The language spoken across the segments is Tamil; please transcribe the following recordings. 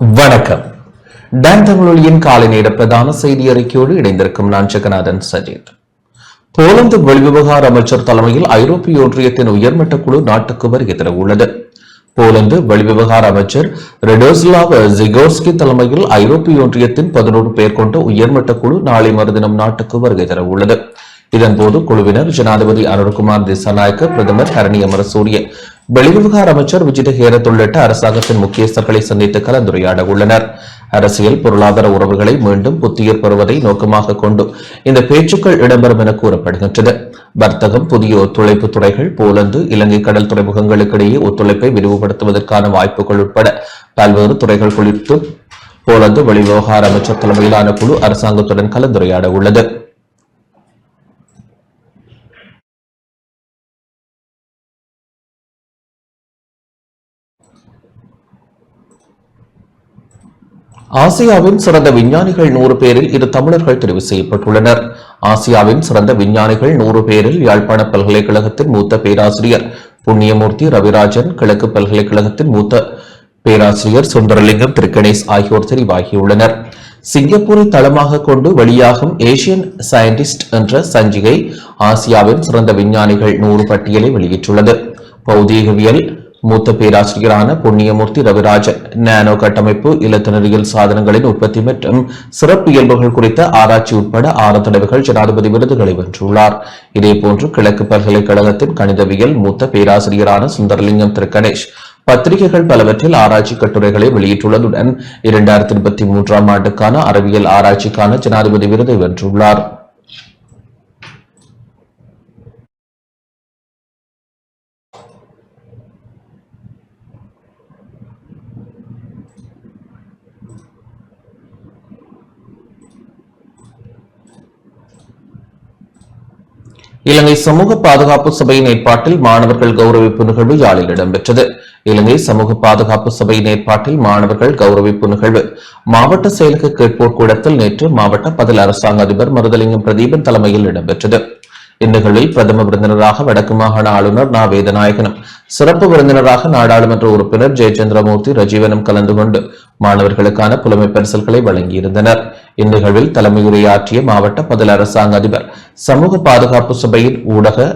வணக்கம். டான் தமிழொலியின் காலை நேர பிரதான செய்தி அறிக்கையோடு இணைந்திருக்கும் நான் ஜெகநாதன் சஜித். போலந்து வெளிவிவகார அமைச்சர் தலைமையில் ஐரோப்பிய ஒன்றியத்தின் உயர்மட்ட குழு நாட்டுக்கு வருகை உள்ளது. போலந்து வெளிவிவகார அமைச்சர் ரெடோஸ்லாவ் ஜிகோர்ஸ்கி தலைமையில் ஐரோப்பிய ஒன்றியத்தின் பதினோரு பேர் கொண்ட உயர்மட்ட குழு நாளை மறுதினம் நாட்டுக்கு வருகை தர உள்ளது. இதன்போது குழுவினர் ஜனாதிபதி அனுர்குமார் திசாநாயக்க பிரதமர் ஹரணி அமரசூரிய வெளிவிவகார அமைச்சர் விஜித ஹேரத் உள்ளிட்ட அரசாங்கத்தின் முக்கியஸ்தர்களை சந்தித்து கலந்துரையாட உள்ளனர் அரசியல் பொருளாதார உறவுகளை மீண்டும் புத்துயிர் பெறுவதை நோக்கமாக கொண்டு இந்த பேச்சுக்கள் இடம்பெறும் என கூறப்படுகின்றது. வர்த்தகம் புதிய ஒத்துழைப்பு துறைகள் போலந்து இலங்கை கடல் துறைமுகங்களுக்கு இடையே ஒத்துழைப்பை விரிவுபடுத்துவதற்கான வாய்ப்புகள் உட்பட பல்வேறு துறைகள் குறித்து போலந்து வெளிவிவகார அமைச்சர் தலைமையிலான குழு அரசாங்கத்துடன் கலந்துரையாட உள்ளது ஆசியாவின் சிறந்த விஞ்ஞானிகள் நூறு பேரில் இரு தமிழர்கள் தெரிவு செய்யப்பட்டுள்ளனர். ஆசியாவின் சிறந்த விஞ்ஞானிகள் நூறு பேரில் யாழ்ப்பாண பல்கலைக்கழகத்தின் மூத்த பேராசிரியர் புண்ணியமூர்த்தி ரவிராஜன் கிழக்கு பல்கலைக்கழகத்தின் மூத்த பேராசிரியர் சுந்தரலிங்கம் திருக்கணேஷ் ஆகியோர் தெரிவாகியுள்ளனர். சிங்கப்பூரை தளமாக கொண்டு வெளியாகும் ஏசியன் சயின்டிஸ்ட் என்ற சஞ்சிகை ஆசியாவின் சிறந்த விஞ்ஞானிகள் நூறு பட்டியலை வெளியிட்டுள்ளது. பௌதீகவியல் மூத்த பேராசிரியரான புண்ணியமூர்த்தி ரவிராஜன் நானோ கட்டமைப்பு இலத்தினரியல் சாதனங்களின் உற்பத்தி மற்றும் சிறப்பு இயல்புகள் குறித்த ஆராய்ச்சி உட்பட ஆறு தடவைகள் ஜனாதிபதி விருதுகளை வென்றுள்ளார். இதேபோன்று கிழக்கு பல்கலைக்கழகத்தின் கணிதவியல் மூத்த பேராசிரியரான சுந்தரலிங்கம் திரு கணேஷ் பத்திரிகைகள் பலவற்றில் ஆராய்ச்சி கட்டுரைகளை வெளியிட்டுள்ளதுடன் இரண்டாயிரத்தி இருபத்தி மூன்றாம் ஆண்டுக்கான அறிவியல் ஆராய்ச்சிக்கான ஜனாதிபதி விருதை வென்றுள்ளார். இலங்கை சமூக பாதுகாப்பு சபையின் ஏற்பாட்டில் மாணவர்கள் கௌரவிப்பு நிகழ்வு யாழில் இடம்பெற்றது. இலங்கை சமூக பாதுகாப்பு சபையின் ஏற்பாட்டில் மாணவர்கள் கௌரவிப்பு நிகழ்வு. மாவட்ட செயலக கேட்போர் கூடத்தில் நேற்று மாவட்ட பதில் அரசாங்க அதிபர் மருதலிங்கம் பிரதீபன் தலைமையில் இடம்பெற்றது. இந்நிகழ்வில் பிரதம விருந்தினராக வடக்கு மாகாண ஆளுநர் நா. வேதநாயகனும் சிறப்பு விருந்தினராக நாடாளுமன்ற உறுப்பினர் ஜெயச்சந்திரமூர்த்தி ரஜீவனும் கலந்து கொண்டு மாணவர்களுக்கான புலமை பரிசல்களை வழங்கியிருந்தனர். இந்நிகழ்வில் தலைமையுரையாற்றிய மாவட்ட பதில் அரசாங்க அதிபர் சமூக பாதுகாப்பு சபையின் ஊடக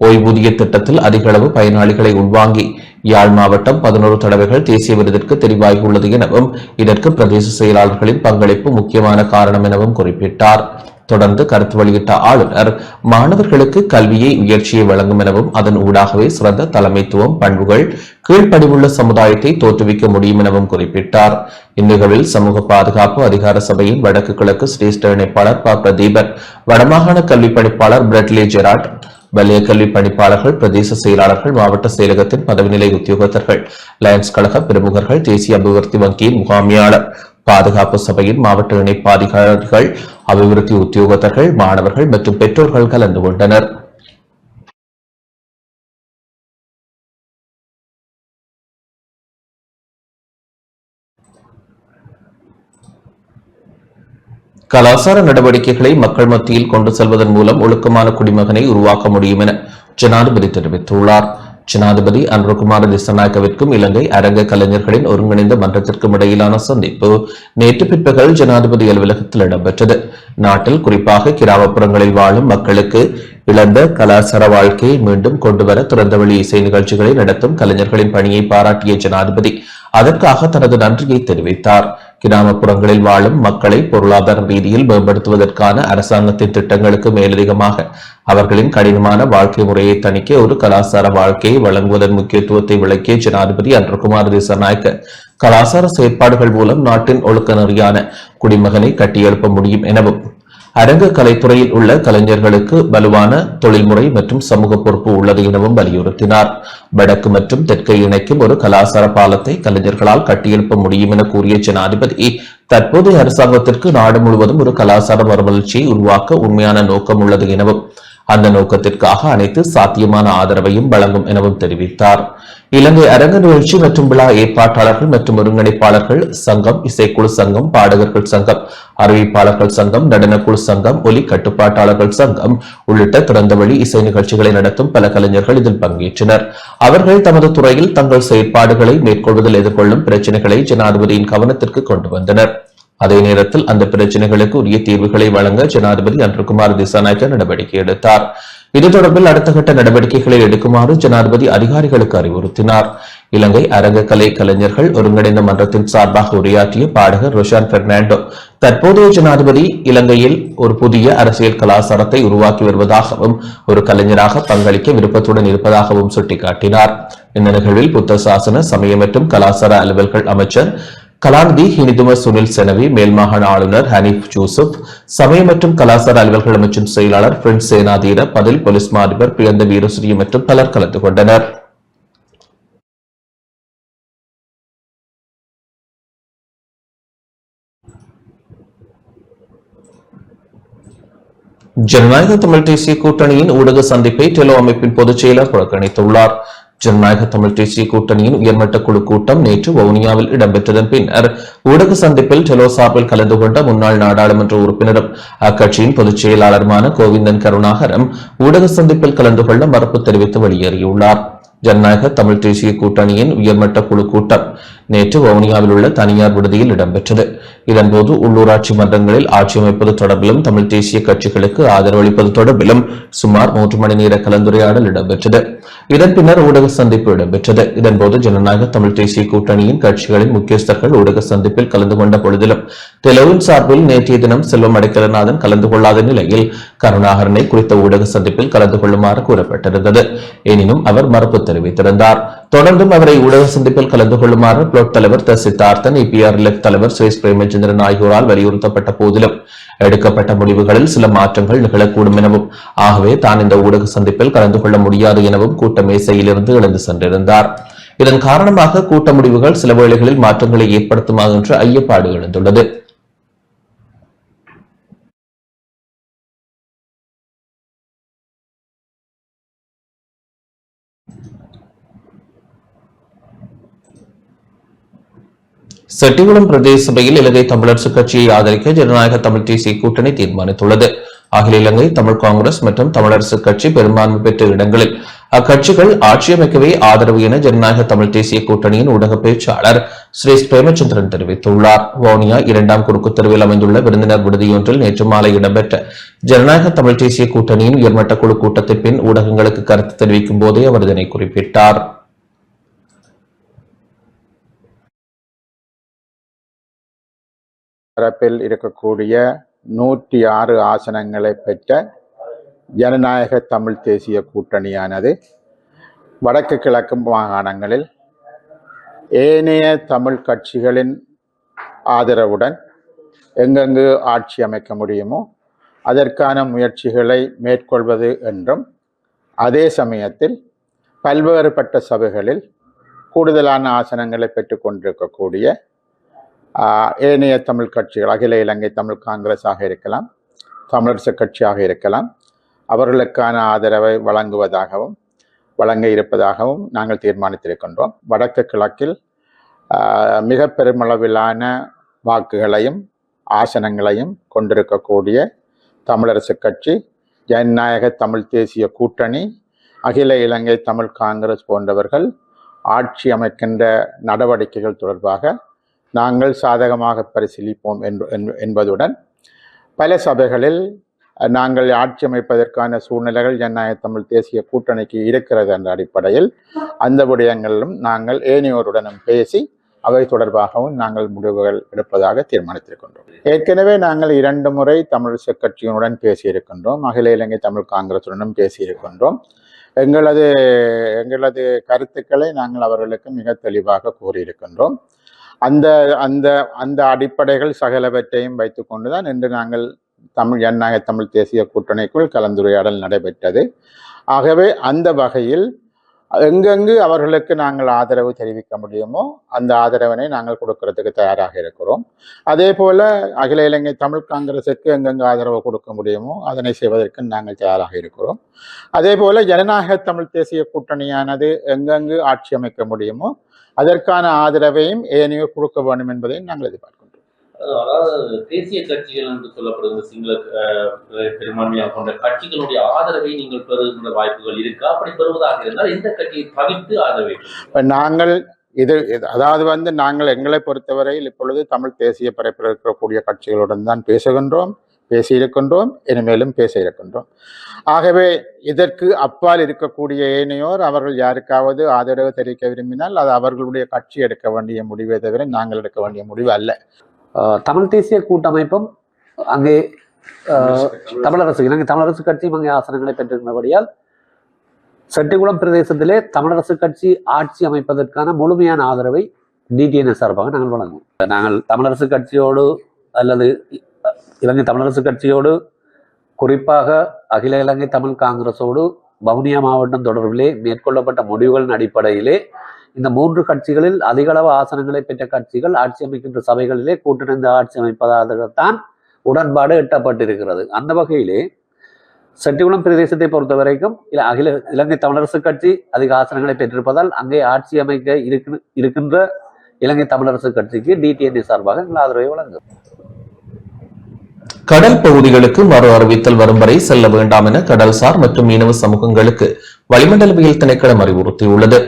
ஓய்வூதிய திட்டத்தில் அதிக அளவு பயனாளிகளை உள்வாங்கி யாழ் மாவட்டம் பதினோரு தடவைகள் தேசிய விருதிற்கு தெரிவாகியுள்ளது எனவும் இதற்கு பிரதேச செயலாளர்களின் பங்களிப்பு முக்கியமான காரணம் எனவும் குறிப்பிட்டார். தொடர்ந்து கருத்து வெளியிட்ட ஆளுநர் மாணவர்களுக்கு கல்வியை உயர்ச்சியை வழங்கும் எனவும் அதன் ஊடாகவே சிறந்த தலைமைத்துவம் பண்புகள் கீழ்ப்படிவுள்ள சமுதாயத்தை தோற்றுவிக்க முடியும் எனவும் குறிப்பிட்டார். இந்நிகழ்வில் சமூக பாதுகாப்பு அதிகார சபையின் வடக்கு கிழக்கு சிரேஷ்ட இணைப்பாளர் ப. பிரதீபன் வடமாகாண கல்வி பணிப்பாளர் பிரெட்லி ஜெராட் வலய கல்வி பணிப்பாளர்கள் பிரதேச செயலாளர்கள் மாவட்ட செயலகத்தின் பதவிநிலை உத்தியோகத்தர்கள் லயன்ஸ் கழக பிரமுகர்கள் தேசிய அபிவிருத்தி வங்கியின் முகாமியாளர். பாதுகாப்பு சபையின் மாவட்ட இணைப்பு அதிகாரிகள் அபிவிருத்தி உத்தியோகத்தர்கள் மாணவர்கள் மற்றும் பெற்றோர்கள் கலந்து கொண்டனர். கலாச்சார நடவடிக்கைகளை மக்கள் மத்தியில் கொண்டு செல்வதன் மூலம் ஒழுக்கமான குடிமகனை உருவாக்க முடியும் என ஜனாதிபதி தெரிவித்துள்ளார். ஜனாதிபதி அன்ருகுமார திசநாயக்கவிற்கும் இலங்கை அரங்க கலைஞர்களின் ஒருங்கிணைந்த மன்றத்திற்கும் இடையிலான சந்திப்பு நேற்று பிற்பகல் ஜனாதிபதி அலுவலகத்தில் இடம்பெற்றது. நாட்டில் குறிப்பாக கிராமப்புறங்களில் வாழும் மக்களுக்கு இழந்த கலாச்சார வாழ்க்கையை மீண்டும் கொண்டுவர திறந்தவெளி இசை நிகழ்ச்சிகளை நடத்தும் கலைஞர்களின் பணியை பாராட்டிய ஜனாதிபதி அதற்காக தனது நன்றியை தெரிவித்தார். கிராமப்புறங்களில் வாழும் மக்களை பொருளாதார ரீதியில் மேம்படுத்துவதற்கான அரசாங்கத்தின் திட்டங்களுக்கு மேலதிகமாக அவர்களின் கடினமான வாழ்க்கை முறையை தணிக்க ஒரு கலாச்சார வாழ்க்கையை வழங்குவதன் முக்கியத்துவத்தை விளக்கிய ஜனாதிபதி அன்றகுமார் திசநாயக்க கலாச்சார செயற்பாடுகள் மூலம் நாட்டின் ஒழுக்க நெறியான குடிமகனை கட்டியெழுப்ப முடியும் எனவும் அரங்க கலைத்துறையில் உள்ள கலைஞர்களுக்கு வலுவான தொழில்முறை மற்றும் சமூக பொறுப்பு உள்ளது எனவும் வலியுறுத்தினார். வடக்கு மற்றும் தெற்கை இணைக்கும் ஒரு கலாசார பாலத்தை கலைஞர்களால் கட்டியெழுப்ப முடியும் என கூறிய ஜனாதிபதி தற்போதைய அரசாங்கத்திற்கு நாடு முழுவதும் ஒரு கலாசார மறுமலர்ச்சியை உருவாக்க உண்மையான நோக்கம் உள்ளது எனவும் அந்த நோக்கத்திற்காக அனைத்து சாத்தியமான ஆதரவையும் வழங்கும் எனவும் தெரிவித்தார். இலங்கை அரங்க நிகழ்ச்சி மற்றும் விழா ஏற்பாட்டாளர்கள் மற்றும் ஒருங்கிணைப்பாளர்கள் சங்கம் இசைக்குழு சங்கம் பாடகர்கள் சங்கம் அறிவிப்பாளர்கள் சங்கம் நடனக்குழு சங்கம் ஒலி கட்டுப்பாட்டாளர்கள் சங்கம் உள்ளிட்ட திறந்தவழி இசை நிகழ்ச்சிகளை நடத்தும் பல கலைஞர்கள் இதில் பங்கேற்றனர். அவர்கள் தமது துறையில் தங்கள் செயற்பாடுகளை மேற்கொள்வதில் எதிர்கொள்ளும் பிரச்சினைகளை ஜனாதிபதியின் கவனத்திற்கு கொண்டு வந்தனர். அதே நேரத்தில் அந்த பிரச்சனைகளுக்கு உரிய தீர்வுகளை வழங்க ஜனாதிபதி அன்றுகுமார் திசாநாயக்க நடவடிக்கை எடுத்தார். இது தொடர்பில் அடுத்த கட்ட நடவடிக்கைகளை எடுக்குமாறு ஜனாதிபதி அதிகாரிகளுக்கு அறிவுறுத்தினார். இலங்கை அரங்கக்கலை கலைஞர்கள் ஒருங்கிணைந்த மன்றத்தின் சார்பாக உரையாற்றிய பாடகர் ரொஷான் பெர்னாண்டோ தற்போதைய ஜனாதிபதி இலங்கையில் ஒரு புதிய அரசியல் கலாச்சாரத்தை உருவாக்கி வருவதாகவும் ஒரு கலைஞராக பங்களிக்க விருப்பத்துடன் இருப்பதாகவும் சுட்டிக்காட்டினார். இந்த நிகழ்வில் புத்த சாசன சமய மற்றும் கலாச்சார அலுவல்கள் அமைச்சர் கலாநிதி ஹினிதும சுனில் செனவி மேல்மாகாண ஆளுநர் ஹனீப் ஜோசப் சமய மற்றும் கலாச்சார அலுவல்கள் அமைச்சின் செயலாளர் பிரின்ஸ் சேனாதீர பதில் போலீஸ் மா அதிபர் பிரியந்த வீரஸ்ரீ மற்றும் பலர் கலந்து கொண்டனர். ஜனநாயக தமிழ் தேசிய கூட்டணியின் ஊடக சந்திப்பை டெலோ அமைப்பின் பொதுச் செயலர் புறக்கணித்துள்ளார். ஜனநாயக தமிழ் தேசிய கூட்டணியின் உயர்மட்ட குழு கூட்டம் நேற்று வவுனியாவில் இடம்பெற்றதன் பின்னர் ஊடக சந்திப்பில் டெலோசாப்பில் கலந்து கொண்ட முன்னாள் நாடாளுமன்ற உறுப்பினரும் அக்கட்சியின் பொதுச் செயலாளருமான கோவிந்தன் கருணாகரம் ஊடக சந்திப்பில் கலந்து கொள்ள மறுப்பு தெரிவித்து வெளியேறியுள்ளார். ஜனநாயக தமிழ் தேசிய கூட்டணியின் உயர்மட்ட குழு கூட்டம் நேற்று வவுனியாவில் உள்ள தனியார் விடுதியில் இடம்பெற்றது. இதன்போது உள்ளூராட்சி மன்றங்களில் ஆட்சி அமைப்பது தொடர்பிலும் தமிழ் தேசிய கட்சிகளுக்கு ஆதரவளிப்பது தொடர்பிலும் சுமார் மூன்று மணி நேர கலந்துரையாடல் இடம்பெற்றது. இதன் பின்னர் ஊடக சந்திப்பு இடம்பெற்றது. இதன்போது ஜனநாயக தமிழ் தேசிய கூட்டணியின் கட்சிகளின் முக்கியஸ்தர்கள் ஊடக சந்திப்பில் கலந்து கொண்ட பொழுதிலும் தெலுவின் சார்பில் நேற்றைய தினம் செல்வம் அடைக்கலநாதன் கலந்து கொள்ளாத நிலையில் கருணாகரனை குறித்த ஊடக சந்திப்பில் கலந்து கொள்ளுமாறு கூறப்பட்டிருந்தது. எனினும் அவர் மறுப்பு தெரிவித்திருந்தார். தொடர்ந்தும் அவரை ஊடக சந்திப்பில் கலந்து கொள்ளுமாறு பிளோட் தலைவர் த சித்தார்த்தன் இபிஆர்எல்எஃப் தலைவர் சுரேஷ் பிரேமச்சந்திரன் ஆகியோரால் வலியுறுத்தப்பட்ட போதிலும் எடுக்கப்பட்ட முடிவுகளில் சில மாற்றங்கள் நிகழக்கூடும் எனவும் ஆகவே தான் இந்த ஊடக சந்திப்பில் கலந்து கொள்ள முடியாது எனவும் கூட்ட மேசையிலிருந்து எழுந்து சென்றிருந்தார். இதன் காரணமாக கூட்ட முடிவுகள் சில வேளைகளில் மாற்றங்களை ஏற்படுத்துமா என்ற ஐயப்பாடு எழுந்துள்ளது. செட்டிகுளம் பிரதேச சபையில் இலங்கை தமிழரசு கட்சியை ஆதரிக்க ஜனநாயக தமிழ் தேசிய கூட்டணி தீர்மானித்துள்ளது. அகில இலங்கை தமிழ் காங்கிரஸ் மற்றும் தமிழரசு கட்சி பெரும்பான்மை பெற்ற இடங்களில் அக்கட்சிகள் ஆட்சியமைக்கவே ஆதரவு என ஜனநாயக தமிழ் தேசிய கூட்டணியின் ஊடக பேச்சாளர் ஸ்ரீ பிரேமச்சந்திரன் தெரிவித்துள்ளார். வவுனியா இரண்டாம் குறுக்கு தெருவில் அமைந்துள்ள விருந்தினர் விடுதியொன்றில் நேற்று மாலை இடம்பெற்ற ஜனநாயக தமிழ் தேசிய கூட்டணியின் உயர்மட்ட குழு கூட்டத்தின் பின் ஊடகங்களுக்கு கருத்து தெரிவிக்கும் போதே அவர் இதனை குறிப்பிட்டார். தரப்பில் இருக்கக்கூடிய நூற்றி ஆறு ஆசனங்களை பெற்ற ஜனநாயக தமிழ் தேசிய கூட்டணியானது வடக்கு கிழக்கு மாகாணங்களில் ஏனைய தமிழ் கட்சிகளின் ஆதரவுடன் எங்கெங்கு ஆட்சி அமைக்க முடியுமோ அதற்கான முயற்சிகளை மேற்கொள்வது என்றும் அதே சமயத்தில் பல்வேறுபட்ட சபைகளில் கூடுதலான ஆசனங்களை பெற்றுக்கொண்டிருக்கக்கூடிய ஏனைய தமிழ் கட்சிகள் அகில இலங்கை தமிழ் காங்கிரஸாக இருக்கலாம் தமிழரசு கட்சியாக இருக்கலாம் அவர்களுக்கான ஆதரவை வழங்குவதாகவும் வழங்க இருப்பதாகவும் நாங்கள் தீர்மானித்திருக்கின்றோம். வடக்கு கிழக்கில் மிக பெருமளவிலான வாக்குகளையும் ஆசனங்களையும் கொண்டிருக்கக்கூடிய தமிழரசு கட்சி ஜனநாயக தமிழ் தேசிய கூட்டணி அகில இலங்கை தமிழ் காங்கிரஸ் போன்றவர்கள் ஆட்சி அமைக்கின்ற நடவடிக்கைகள் தொடர்பாக நாங்கள் சாதகமாக பரிசீலிப்போம் என்பதுடன் பல சபைகளில் நாங்கள் ஆட்சி அமைப்பதற்கான சூழ்நிலைகள் ஜனநாயக தமிழ் தேசிய கூட்டணிக்கு இருக்கிறது என்ற அடிப்படையில் அந்த விடயங்களிலும் நாங்கள் ஏனையோருடனும் பேசி அவை தொடர்பாகவும் நாங்கள் முடிவுகள் எடுப்பதாக தீர்மானித்திருக்கின்றோம் ஏற்கனவே நாங்கள் இரண்டு முறை தமிழிசை கட்சியினுடன் பேசியிருக்கின்றோம் அகில இலங்கை தமிழ் காங்கிரசுடனும் பேசியிருக்கின்றோம். எங்களது எங்களது கருத்துக்களை நாங்கள் அவர்களுக்கு மிக தெளிவாக கூறியிருக்கின்றோம். அந்த அந்த அந்த அடிப்படைகள் சகலவற்றையும் வைத்துக்கொண்டு தான் இன்று நாங்கள் தமிழ் ஜனநாயக தமிழ் தேசிய கூட்டணிக்குள் கலந்துரையாடல் நடைபெற்றது. ஆகவே அந்த வகையில் எங்கெங்கு அவர்களுக்கு நாங்கள் ஆதரவு தெரிவிக்க முடியுமோ அந்த ஆதரவினை நாங்கள் கொடுக்கறதுக்கு தயாராக இருக்கிறோம். அதே போல அகில இலங்கை தமிழ் காங்கிரசுக்கு எங்கெங்கு ஆதரவு கொடுக்க முடியுமோ அதனை செய்வதற்கு நாங்கள் தயாராக இருக்கிறோம். அதே போல ஜனநாயக தமிழ் தேசிய கூட்டணியானது எங்கெங்கு ஆட்சி அமைக்க முடியுமோ அதற்கான ஆதரவையும் ஏனையோ கொடுக்க வேண்டும் என்பதையும் நாங்கள் எதிர்பார்க்கிறோம். அதாவது தேசிய கட்சிகள் என்று சொல்லப்படுகிற சிங்கள பெரும்பான்மையாக கொண்ட கட்சிகளுடைய ஆதரவை நீங்கள் பெறுகின்ற வாய்ப்புகள் இருக்கா. அப்படி பெறுவதாக இருந்தால் இந்த கட்சியை தவிர்த்து ஆதரவை இப்ப நாங்கள் இது அதாவது வந்து நாங்கள் எங்களை பொறுத்தவரையில் இப்பொழுது தமிழ் தேசிய பரப்பில் இருக்கக்கூடிய கட்சிகளுடன் தான் பேசுகின்றோம் பேசியிருக்கின்றோம் இனிமேலும் பேச இருக்கின்றோம். ஆகவே இதற்கு அப்பால் இருக்கக்கூடிய ஏனையோர் அவர்கள் யாருக்காவது ஆதரவு தெரிவிக்க விரும்பினால் அது அவர்களுடைய கட்சி எடுக்க வேண்டிய முடிவே தவிர நாங்கள் எடுக்க வேண்டிய முடிவு அல்ல. தமிழ் தேசிய கூட்டமைப்பும் அங்கே ஆஹ், தமிழரசு இலங்கை தமிழரசு கட்சியும் அங்கே ஆசனங்களை பெற்றிருந்தபடியால் செட்டிகுளம் பிரதேசத்திலே தமிழரசு கட்சி ஆட்சி அமைப்பதற்கான முழுமையான ஆதரவை டிடிஎன்எஸ் சார்பாக நாங்கள் வழங்குவோம். நாங்கள் தமிழரசு கட்சியோடு அல்லது இலங்கை தமிழரசு கட்சியோடு குறிப்பாக அகில இலங்கை தமிழ் காங்கிரஸோடு வவுனியா மாவட்டம் தொடர்பிலே மேற்கொள்ளப்பட்ட முடிவுகளின் அடிப்படையிலே இந்த மூன்று கட்சிகளில் அதிகளவு ஆசனங்களை பெற்ற கட்சிகள் ஆட்சி அமைக்கின்ற சபைகளிலே கூட்டிணைந்து ஆட்சி அமைப்பதாகத்தான் உடன்பாடு எட்டப்பட்டிருக்கிறது. அந்த வகையிலே செட்டிகுளம் பிரதேசத்தை பொறுத்த வரைக்கும் இல்ல அகில இலங்கை தமிழரசு கட்சி அதிக ஆசனங்களை பெற்றிருப்பதால் அங்கே ஆட்சி அமைக்க இருக்கு- இருக்கின்ற இலங்கை தமிழரசு கட்சிக்கு டிடிஎன்ஏ சார்பாக எங்கள் ஆதரவை வழங்கும். கடல் பகுதிகளுக்கு மறு அறிவித்தல் வரும் வரை செல்ல வேண்டாம் என கடல்சார் மற்றும் மீனவ சமூகங்களுக்கு வளிமண்டலவியல் திணைக்களம் அறிவுறுத்தியுள்ளது.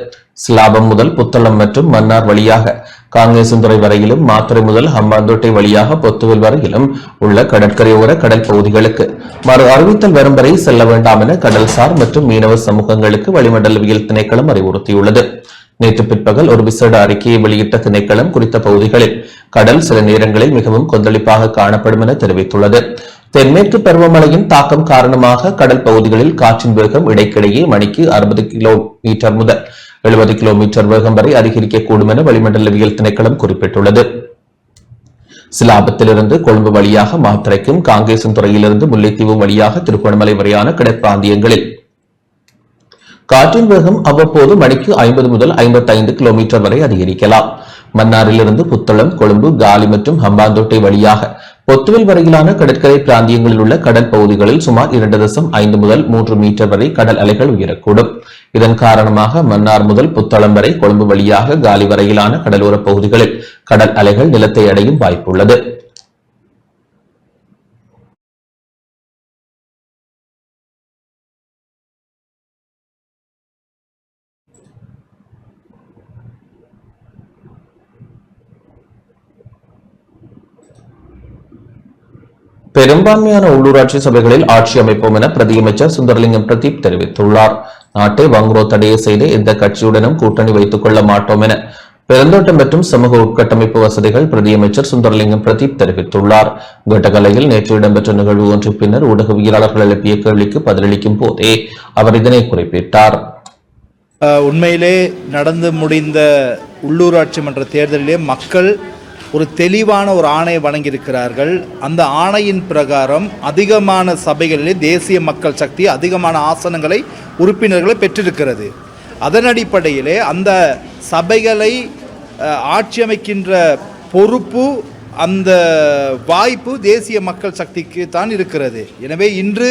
சிலாபம் முதல் புத்தளம் மற்றும் மன்னார் வழியாக காங்கேசந்துறை வரையிலும் மாத்திரை முதல் ஹம்பாந்தோட்டை வழியாக பொத்துவில் வரையிலும் உள்ள கடற்கரையோர கடல் பகுதிகளுக்கு. மறு அறிவித்தல் வரும் வரை செல்ல வேண்டாம் என கடல்சார் மற்றும் மீனவ சமூகங்களுக்கு வளிமண்டலவியல் திணைக்களம் அறிவுறுத்தியுள்ளது. நேற்று பிற்பகல் ஒரு விசேட அறிக்கையை வெளியிட்ட திணைக்களம் குறித்த பகுதிகளில் கடல் சில நேரங்களில் மிகவும் கொந்தளிப்பாக காணப்படும் என தெரிவித்துள்ளது. தென்மேற்கு பருவமழையின் தாக்கம் காரணமாக கடல் பகுதிகளில் காற்றின் வேகம் இடைக்கிடையே மணிக்கு அறுபது கிலோமீட்டர் முதல் எழுபது கிலோமீட்டர் வேகம் வரை அதிகரிக்கக்கூடும் என வளிமண்டலவியல் திணைக்களம் குறிப்பிட்டுள்ளது. சிலாபத்திலிருந்து கொழும்பு வழியாக மாத்திரைக்கும் காங்கேசன் துறையிலிருந்து முல்லைத்தீவு வழியாக திருகோணமலை வரையான கடற்பிராந்தியங்களில் காற்றின் வேகம் அவ்வப்போது மணிக்கு ஐம்பது முதல் ஐம்பத்தைந்து கிலோமீட்டர் வரை அதிகரிக்கலாம். மன்னாரிலிருந்து புத்தளம் கொழும்பு காலி மற்றும் ஹம்பாந்தோட்டை வழியாக பொத்துவில் வரையிலான கடற்கரை பிராந்தியங்களில் உள்ள கடல் பகுதிகளில் சுமார் இரண்டு தசம் ஐந்து முதல் மூன்று மீட்டர் வரை கடல் அலைகள் உயரக்கூடும். இதன் காரணமாக மன்னார் முதல் புத்தளம் வரை கொழும்பு வழியாக காலி வரையிலான கடலோர பகுதிகளில் கடல் அலைகள் நிலத்தை அடையும் வாய்ப்புள்ளது. பெரும்பான்மையான உள்ளூராட்சி சபைகளில் ஆட்சி அமைப்போம் என பிரதியமைச்சர் சுந்தரலிங்கம் பிரதீப் தெரிவித்துள்ளார். நாட்டை வங்குரோ தடைய செய்து எந்த கட்சியுடனும் கூட்டணி வைத்துக் கொள்ள மாட்டோம் என பெருந்தோட்டம் மற்றும் சமூக உட்கட்டமைப்பு வசதிகள் பிரதியமைச்சர் சுந்தரலிங்கம் பிரதீப் தெரிவித்துள்ளார். கட்டகலையில் நேற்று இடம்பெற்ற நிகழ்வு ஒன்று பின்னர் ஊடகவியலாளர்கள் எழுப்பிய கேள்விக்கு பதிலளிக்கும் போதே அவர் இதனை குறிப்பிட்டார். உண்மையிலே நடந்து முடிந்த உள்ளூராட்சி மன்ற தேர்தலிலே மக்கள் ஒரு தெளிவான ஒரு ஆணையை வழங்கியிருக்கிறார்கள். அந்த ஆணையின் பிரகாரம் அதிகமான சபைகளிலே தேசிய மக்கள் சக்தி அதிகமான ஆசனங்களை உறுப்பினர்களை பெற்றிருக்கிறது. அதன் அடிப்படையிலே அந்த சபைகளை ஆட்சியமைக்கின்ற ஆட்சி அமைக்கின்ற பொறுப்பு அந்த வாய்ப்பு தேசிய மக்கள் சக்திக்கு தான் இருக்கிறது. எனவே இன்று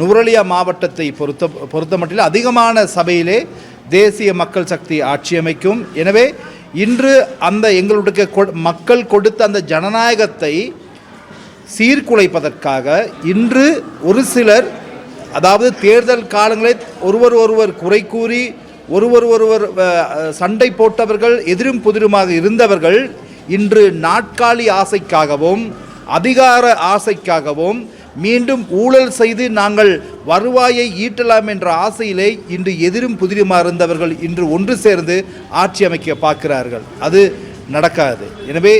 நுவரலியா மாவட்டத்தை பொறுத்த பொறுத்தமட்டில் அதிகமான சபையிலே தேசிய மக்கள் சக்தி ஆட்சி அமைக்கும் எனவே இன்று அந்த எங்களுடைய கொ- மக்கள் கொடுத்த அந்த ஜனநாயகத்தை சீர்குலைப்பதற்காக இன்று ஒரு சிலர் அதாவது தேர்தல் காலங்களில் ஒருவர் ஒருவர் குறை கூறி ஒருவர் ஒருவர் சண்டை போட்டவர்கள் எதிரும் புதிருமாக இருந்தவர்கள் இன்று நாட்காலி ஆசைக்காகவும் அதிகார ஆசைக்காகவும் மீண்டும் ஊழல் செய்து நாங்கள் வருவாயை ஈட்டலாம் என்ற ஆசையிலே இன்று எதிரும் புதிருமாக இருந்தவர்கள் இன்று ஒன்று சேர்ந்து ஆட்சி அமைக்க பார்க்கிறார்கள். அது நடக்காது. எனவே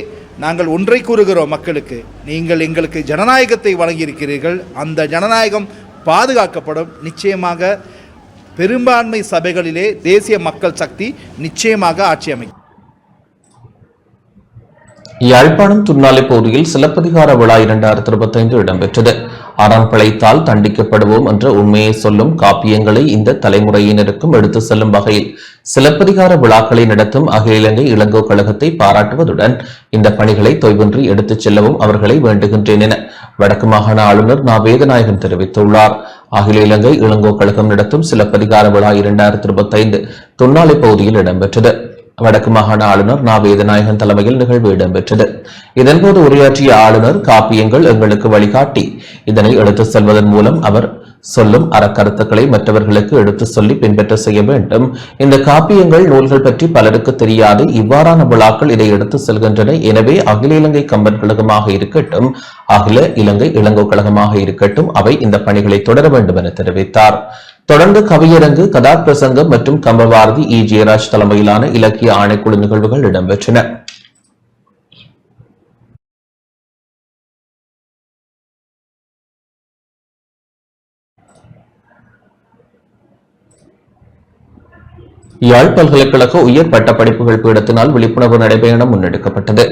நாங்கள் ஒன்றை கூறுகிறோம் மக்களுக்கு நீங்கள் எங்களுக்கு ஜனநாயகத்தை வழங்கியிருக்கிறீர்கள் அந்த ஜனநாயகம் பாதுகாக்கப்படும். நிச்சயமாக பெரும்பான்மை சபைகளிலே தேசிய மக்கள் சக்தி நிச்சயமாக ஆட்சி அமைக்கும். யாழ்ப்பாணம் துன்னாலை பகுதியில் சிலப்பதிகார விழா இரண்டாயிரத்தி இருபத்தைந்து இடம்பெற்றது. அறம் பிழைத்தால் தண்டிக்கப்படுவோம் என்ற உண்மையை சொல்லும் காப்பியங்களை இந்த தலைமுறையினருக்கும் எடுத்து செல்லும் வகையில் சிலப்பதிகார விழாக்களை நடத்தும் அகில இலங்கை இளங்கோ கழகத்தை பாராட்டுவதுடன் இந்த பணிகளை தொய்வின்றி எடுத்துச் செல்லவும் அவர்களை வேண்டுகின்றேன் என வடக்கு மாகாண ஆளுநர் நா. வேதநாயகன் தெரிவித்துள்ளார். அகில இலங்கை இளங்கோ கழகம் நடத்தும் சிலப்பதிகார விழா இரண்டாயிரத்தி இருபத்தைந்து துன்னாலை பகுதியில் இடம்பெற்றது. வடக்கு மாகாண ஆளுநர் நா வேதநாயகன் தலைமையில் நிகழ்வு இடம்பெற்றது. இதன்போது உரையாற்றிய ஆளுநர் காப்பியங்கள் எங்களுக்கு வழிகாட்டி. இதனை எடுத்துச் செல்வதன் மூலம் அவர் சொல்லும் அறக்கருத்துக்களை மற்றவர்களுக்கு எடுத்துச் சொல்லி பின்பற்ற செய்ய வேண்டும். இந்த காப்பியங்கள் நூல்கள் பற்றி பலருக்கு தெரியாது. இவ்வாறான விழாக்கள் இதை எடுத்துச் செல்கின்றன. எனவே அகில இலங்கை கம்பன் கழகமாக இருக்கட்டும் அகில இலங்கை இளங்கோ கழகமாக இருக்கட்டும் அவை இந்த பணிகளை தொடர வேண்டும் என தெரிவித்தார். தொடர்ந்து கவியரங்கு கதாபிரசங்கம் மற்றும் கம்பபாரதி இ. ஜெயராஜ் தலைமையிலான இலக்கிய ஆணைக்குழு நிகழ்வுகள் இடம்பெற்றன. யாழ் பல்கலைக்கழக உயர் பட்டப்படிப்புகள் பீடத்தினால் விழிப்புணர்வு நடைபயணம் முன்னெடுக்கப்பட்டது.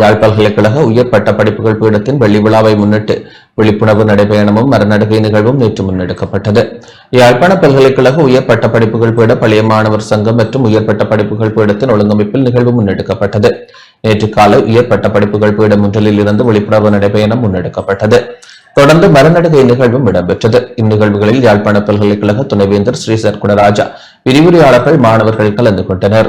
யாழ் பல்கலைக்கழக உயர் பட்டப்படிப்புகள் பீடத்தின் வெள்ளி விழாவை முன்னிட்டு விழிப்புணர்வு நடைபயணமும் மரநடுகை நிகழ்வும் நேற்று முன்னெடுக்கப்பட்டது. யாழ்ப்பாண பல்கலைக்கழக உயர் பட்டப்படிப்புகள் பீட பழைய மாணவர் சங்கம் மற்றும் உயர் பட்டப்படிப்புகள் பீடத்தின் ஒழுங்கமைப்பில் நிகழ்வு முன்னெடுக்கப்பட்டது. நேற்று காலை உயர் பட்டப்படிப்புகள் பீடம் ஒன்றில் இருந்து விழிப்புணர்வு நடைபயணம் முன்னெடுக்கப்பட்டது. தொடர்ந்து மரநடுகை நிகழ்வும் இடம்பெற்றது. இந்நிகழ்வுகளில் யாழ்ப்பாண பல்கலைக்கழக துணைவேந்தர் ஸ்ரீசர் குணராஜா விரிவுரையாளர்கள் மாணவர்கள் கலந்து கொண்டனர்.